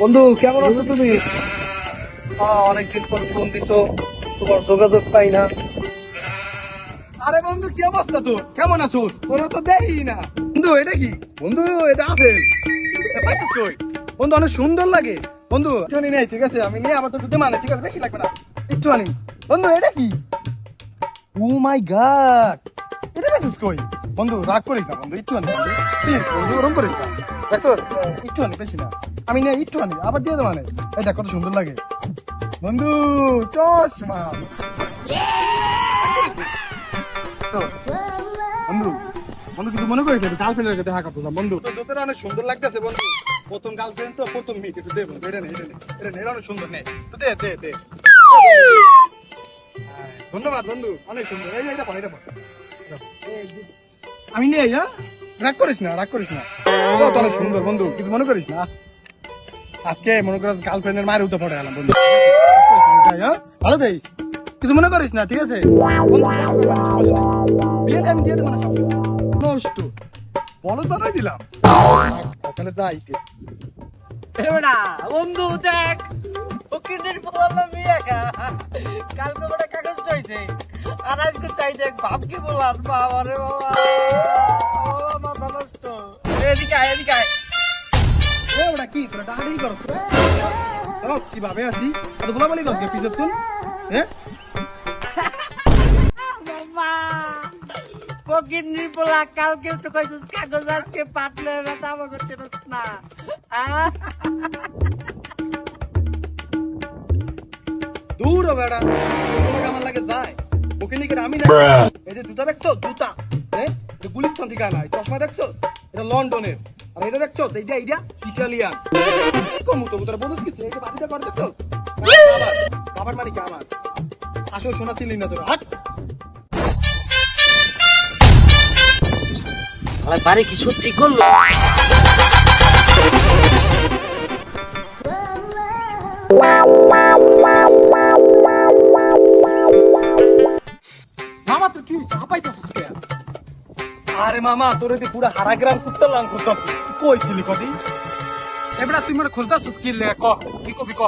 বন্ধু কেমন আছো তুমি? অনেকদিন পর ফোন দিছো তোমার যোগাযোগ পাই না। আরে বন্ধু কি অবস্থা তোর? কেমন আছোস? তোরা তো দেই না। বন্ধু এটা কি? বন্ধু এটা আপেল। পাইছিস কই? বন্ধু অনেক সুন্দর লাগে। বন্ধু একটুখানি নেই ঠিক আছে? আমি নিয়ে আবার তো দুধে মানে ঠিক আছে? বেশি লাগবে না। একটুখানি। বন্ধু এটা কি? Oh my God! এটা পাইছিস কই? বন্ধু রাগ করিস না বন্ধু একটুখানি প্লিজ বন্ধু ওরম করিস না। দেখছ একটুখানি বেশি না। আমি নিয়ে একটুখানি আবার দিয়ে দেবো মানে এই দেখ কত সুন্দর লাগে। বন্ধু চশমা। বন্ধু বন্ধু কিছু মনে করিস গার্লফ্রেন্ডের কাছে দেখা করতাম বন্ধু। তোদের অনেক সুন্দর লাগতেছে বন্ধু। প্রথম গার্লফ্রেন্ড তো প্রথম মিট একটু দে বন্ধু এটা নে এটা নে এটা নে এটা অনেক সুন্দর নে। তো দে দে দে। ধন্যবাদ বন্ধু অনেক সুন্দর। এই এটা পড় এটা পড় আমি নেই হ্যাঁ? রাগ করিস না রাগ করিস না। অনেক সুন্দর বন্ধু। কিছু মনে করিস না? আজকে মনে কর গার্লফ্রেন্ডের মায়ের উঠে পড়ে গেলাম, বন্ধু? ভালো দেই। কিছু মনে করিস না, ঠিক আছে? বিয়ে আমি দিয়ে না দিলাম। ওখানে যাইতে এবারে বন্ধু, দেখ কাগজ চাইছে। আর আজকে চাই দেখ, বাপকে বললাম বাবা রে বাবা বাবা, মাথা নষ্ট। এদিকে এদিকে ওটা কি? তোরা ডাহাডাহি করছ ও কীভাবে আছি? এত বলা বলি করছ পিছত তুন? হ্যাঁ? বাবা ফকির নির্বলা কালকে তো কইছিস কাগজ আজকে পাটলে বেটা না। দূর বেড়া আমার লাগে যায়। ওখানে কি আমি না এই যে জুতা দেখছ? জুতা হ্যাঁ? গুলিস্তান থেকে আনা চশমা দেখছ? এটা লন্ডনের। আর এটা দেখছ? এইটা এইটা ইটালিয়ান কি কমু তো তোরা বলছিস কিছু এই যে বাড়িটা করে দেখছ? বাবার বাবার মানে কি আমার? আসো শোনা চিনলি না তোরা হাট। আমার বাড়ি কি সত্যি করল? মামা তুই কি হইছে? হাঁপাইতেছিস কে আরে মামা তোর এতে পুরা হারা গ্রাম কুত্তা লাং করতাম কই ছিলি কদি? এবারে তুই মনে খুলতাছিস কি লে ক কি কবি ক?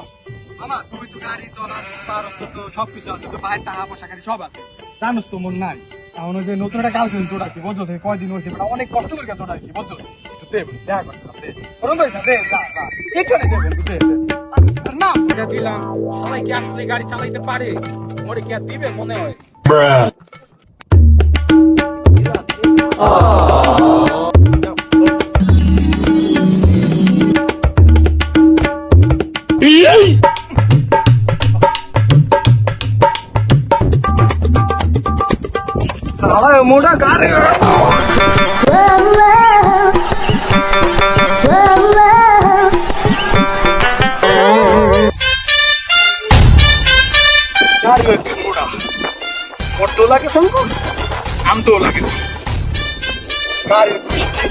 মামা তুই তো গাড়ি চলাস তার তো সব কিছু আছে তো বাইরে টাকা পয়সা গাড়ি সব আছে। জানোস তো মন নাই। ওই যে নতুন একটা গার্লফ্রেন্ড তোড়াচ্ছি বুঝছ সে কয়দিন হয়েছে অনেক কষ্ট করে তোড়াচ্ছি বুঝছ দে বন্ধু, দেখা দে। ওরম না, দে যা যা একটু দে দে দে। আর- আর না দিলাম সবাই কি আসলে গাড়ি চালাইতে পারে? মরে কি আর দিবে মনে হয়? মোটা তো লাগে শঙ্কর আম তো লাগে বাড়ির পুষ্টি